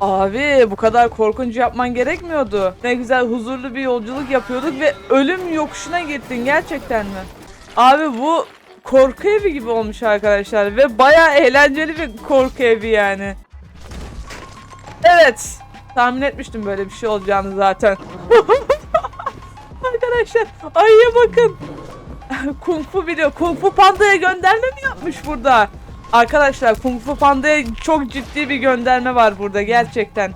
Abi bu kadar korkunç yapman gerekmiyordu. Ne güzel huzurlu bir yolculuk yapıyorduk ve ölüm yokuşuna gittin gerçekten mi? Abi bu korku evi gibi olmuş arkadaşlar ve baya eğlenceli bir korku evi yani. Evet. Tahmin etmiştim böyle bir şey olacağını zaten. arkadaşlar ayıya bakın. Kung Fu biliyor. Kung Fu Panda'ya gönderme mi yapmış burada? Arkadaşlar Kung Fu Panda'ya çok ciddi bir gönderme var burada gerçekten.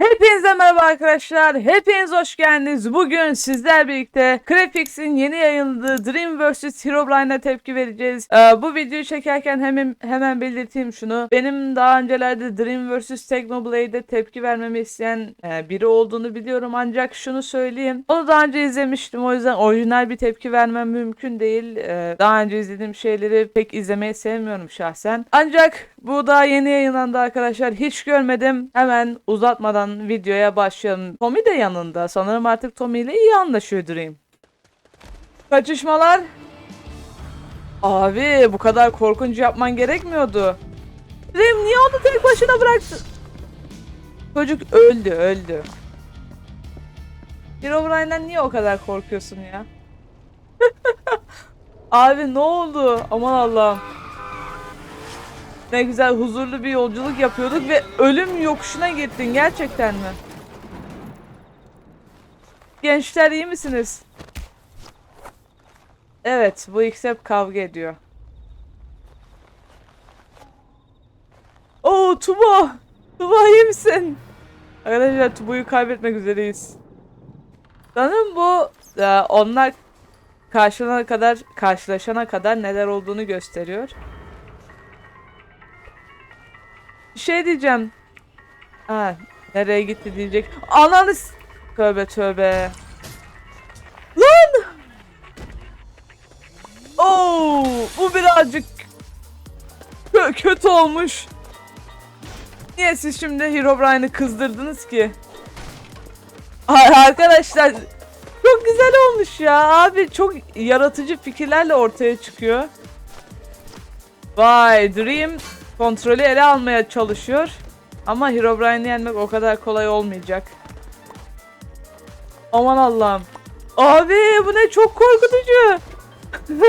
Hepinize merhaba arkadaşlar. Hepiniz hoş geldiniz. Bugün sizler birlikte Crafix'in yeni yayınladığı Dream vs Herobrine'a tepki vereceğiz. Ee, bu videoyu çekerken hemen hemen belirteyim şunu. Benim daha öncelerde Dream vs Technoblade'e tepki vermemi isteyen e, biri olduğunu biliyorum. Ancak şunu söyleyeyim. Onu daha önce izlemiştim. O yüzden orijinal bir tepki vermem mümkün değil. Ee, daha önce izlediğim şeyleri pek izlemeyi sevmiyorum şahsen. Ancak bu daha yeni yayınlandı arkadaşlar. Hiç görmedim. Hemen uzatmadan videoya başlayalım. Tommy de yanında. Sanırım artık Tommy ile iyi anlaşıyor Dream. Kaçışmalar. Abi bu kadar korkunç yapman gerekmiyordu. Dream niye onu tek başına bıraktın? Çocuk öldü öldü. Herobrine'den niye o kadar korkuyorsun ya? Abi ne oldu? Aman Allah'ım. Ne güzel huzurlu bir yolculuk yapıyorduk ve ölüm yokuşuna gittin gerçekten mi? Gençler iyi misiniz? Evet, bu ikisi hep kavga ediyor. Oo Tuba! Tuba iyi misin? Arkadaşlar Tuba'yı kaybetmek üzereyiz. Sanırım bu e, onlar karşılana kadar karşılaşana kadar neler olduğunu gösteriyor. Şey diyeceğim. Ha, nereye gitti diyecek. Ananı Tövbe tövbe. Lan! Oo, bu birazcık kö- kötü olmuş. Niye siz şimdi Herobrine'ı kızdırdınız ki? Arkadaşlar çok güzel olmuş ya abi çok yaratıcı fikirlerle ortaya çıkıyor. Vay Dream kontrolü ele almaya çalışıyor. Ama Herobrine'i yenmek o kadar kolay olmayacak. Aman Allah'ım. Abi bu ne çok korkutucu.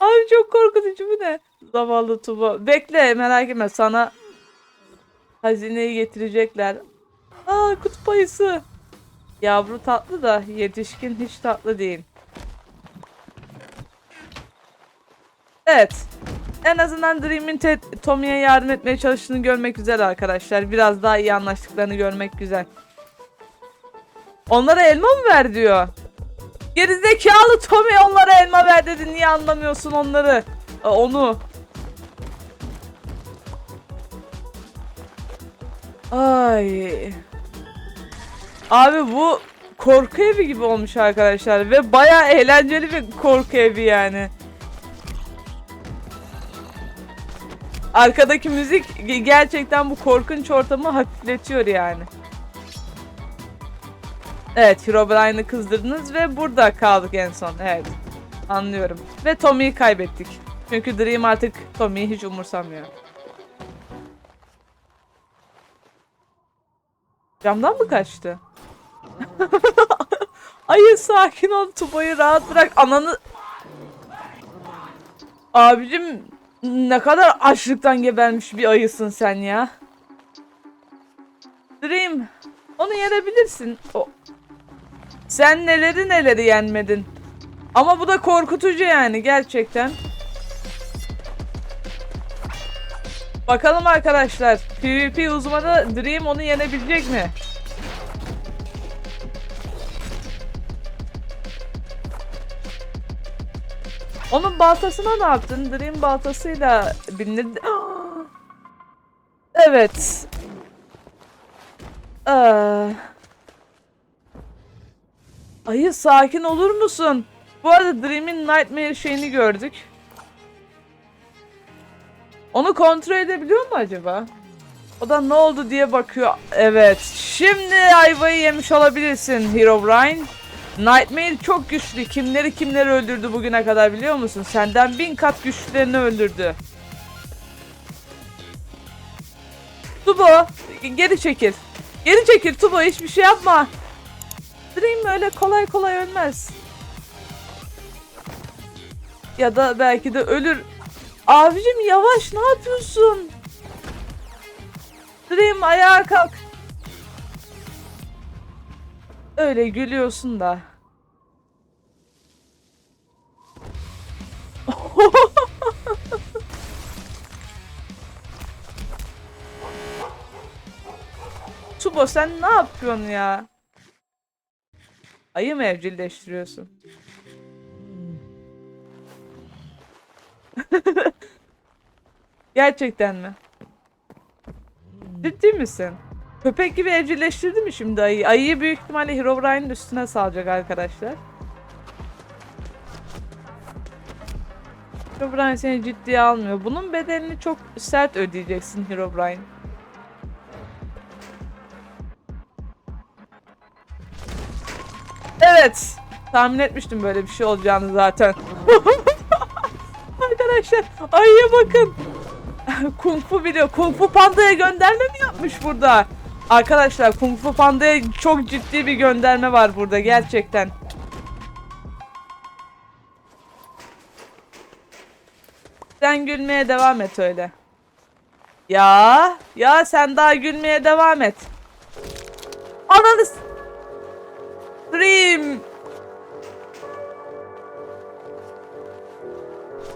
Abi çok korkutucu bu ne? Zavallı Tuba. Bekle merak etme sana hazineyi getirecekler. Aa kutup ayısı. Yavru tatlı da yetişkin hiç tatlı değil. Evet. En azından Dream'in Tommy'ye yardım etmeye çalıştığını görmek güzel arkadaşlar. Biraz daha iyi anlaştıklarını görmek güzel. Onlara elma mı ver diyor. Gerizekalı Tommy onlara elma ver dedi. Niye anlamıyorsun onları? Aa, onu. Ay. Abi bu korku evi gibi olmuş arkadaşlar ve baya eğlenceli bir korku evi yani. Arkadaki müzik ge- gerçekten bu korkunç ortamı hafifletiyor yani. Evet Herobrine'ı kızdırdınız ve burada kaldık en son. Evet. Anlıyorum. Ve Tommy'yi kaybettik. Çünkü Dream artık Tommy'yi hiç umursamıyor. Camdan mı kaçtı? Hayır sakin ol Tuba'yı rahat bırak ananı... Abicim ne kadar açlıktan gebermiş bir ayısın sen ya. Dream onu yenebilirsin. O... Sen neleri neleri yenmedin. Ama bu da korkutucu yani gerçekten. Bakalım arkadaşlar. PvP uzmanı Dream onu yenebilecek mi? Onun baltasına ne yaptın? Dream baltasıyla bilinir. evet. Aa. Ayı sakin olur musun? Bu arada Dream'in Nightmare şeyini gördük. Onu kontrol edebiliyor mu acaba? O da ne oldu diye bakıyor. Evet. Şimdi ayvayı yemiş olabilirsin Herobrine. Nightmare çok güçlü. Kimleri kimleri öldürdü bugüne kadar biliyor musun? Senden bin kat güçlülerini öldürdü. Tubo geri çekil. Geri çekil Tubo hiçbir şey yapma. Dream öyle kolay kolay ölmez. Ya da belki de ölür. Abicim yavaş ne yapıyorsun? Dream ayağa kalk. Öyle gülüyorsun da. Tubo sen ne yapıyorsun ya? Ayı mı evcilleştiriyorsun? Gerçekten mi? Ciddi misin? Köpek gibi evcilleştirdi mi şimdi ayıyı? Ayıyı büyük ihtimalle Herobrine'in üstüne salacak arkadaşlar. Herobrine seni ciddiye almıyor. Bunun bedelini çok sert ödeyeceksin Herobrine. Evet. Tahmin etmiştim böyle bir şey olacağını zaten. Arkadaşlar ayıya bakın. Kung Fu biliyor. Kung Fu Panda'ya gönderme mi yapmış burada? Arkadaşlar Kung Fu Panda'ya çok ciddi bir gönderme var burada gerçekten. Sen gülmeye devam et öyle. Ya, ya sen daha gülmeye devam et. Ananı Dream.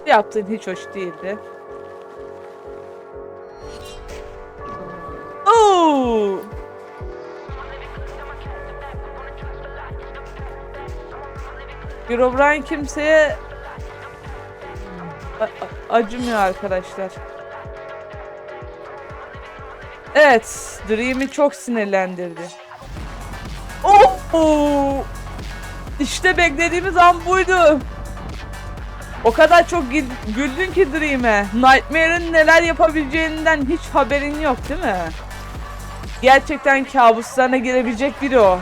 Yaptığın hiç hoş değildi. Oo! Herobrine kimseye acımıyor arkadaşlar. Evet, Dream'i çok sinirlendirdi. Oh! İşte beklediğimiz an buydu. O kadar çok gü- güldün ki Dream'e. Nightmare'ın neler yapabileceğinden hiç haberin yok değil mi? Gerçekten kabuslarına girebilecek biri o.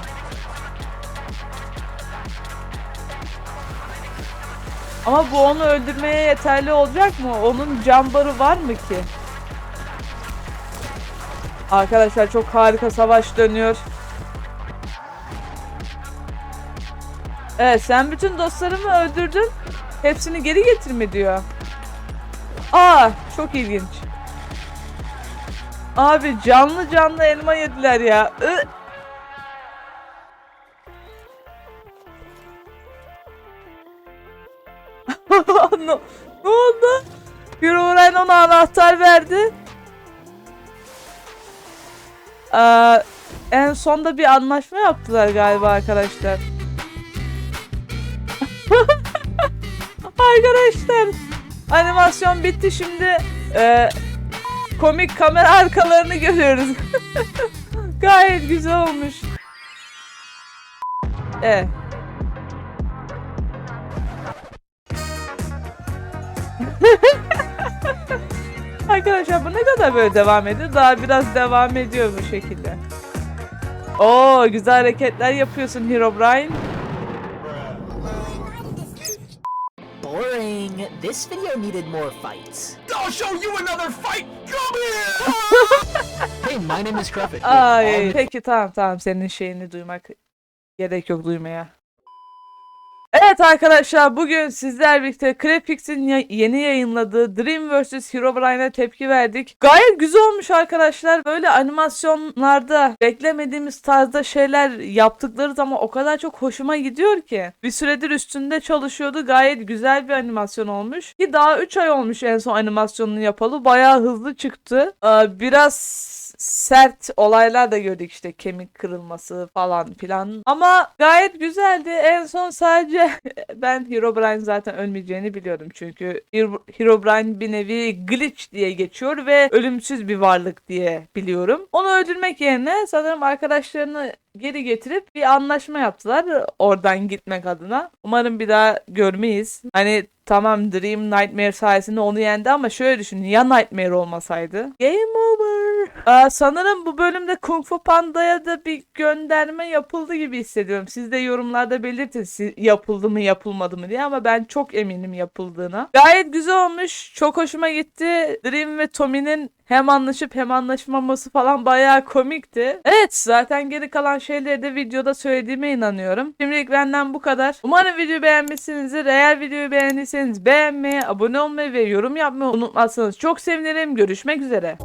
Ama bu onu öldürmeye yeterli olacak mı? Onun cambarı var mı ki? Arkadaşlar çok harika savaş dönüyor. Evet sen bütün dostlarımı öldürdün. Hepsini geri getirme diyor. Aa çok ilginç. Abi canlı canlı elma yediler ya. Ü. ne, ne oldu? Herobrine ona anahtar verdi. Ee, en sonda bir anlaşma yaptılar galiba arkadaşlar. Arkadaşlar animasyon bitti şimdi e, komik kamera arkalarını görüyoruz. Gayet güzel olmuş. Evet. Arkadaşlar bu ne kadar böyle devam ediyor? Daha biraz devam ediyor bu şekilde. Oo güzel hareketler yapıyorsun Herobrine. Boring. This video needed more fights. I'll show you another fight. Come here. Hey, my name is Cruffit. Ay peki tamam tamam senin şeyini duymak gerek yok duymaya. Evet arkadaşlar bugün sizler birlikte Crepix'in ya- yeni yayınladığı Dream vs Herobrine'e tepki verdik. Gayet güzel olmuş arkadaşlar. Böyle animasyonlarda beklemediğimiz tarzda şeyler yaptıkları zaman o kadar çok hoşuma gidiyor ki. Bir süredir üstünde çalışıyordu. Gayet güzel bir animasyon olmuş. Ki daha 3 ay olmuş en son animasyonunu yapalı. Bayağı hızlı çıktı. Ee, biraz sert olaylar da gördük işte kemik kırılması falan filan. Ama gayet güzeldi. En son sadece ben Herobrine zaten ölmeyeceğini biliyordum. Çünkü Hero- Herobrine bir nevi glitch diye geçiyor ve ölümsüz bir varlık diye biliyorum. Onu öldürmek yerine sanırım arkadaşlarını geri getirip bir anlaşma yaptılar oradan gitmek adına. Umarım bir daha görmeyiz. Hani tamam Dream Nightmare sayesinde onu yendi ama şöyle düşünün ya Nightmare olmasaydı? Game over. Aa, sanırım bu bölümde Kung Fu Panda'ya da bir gönderme yapıldı gibi hissediyorum. Siz de yorumlarda belirtin yapıldı mı yapılmadı mı diye ama ben çok eminim yapıldığına. Gayet güzel olmuş. Çok hoşuma gitti. Dream ve Tommy'nin hem anlaşıp hem anlaşmaması falan bayağı komikti. Evet zaten geri kalan şeyleri de videoda söylediğime inanıyorum. Şimdilik benden bu kadar. Umarım videoyu beğenmişsinizdir. Eğer videoyu beğendiyseniz beğenmeyi, abone olmayı ve yorum yapmayı unutmazsanız çok sevinirim. Görüşmek üzere.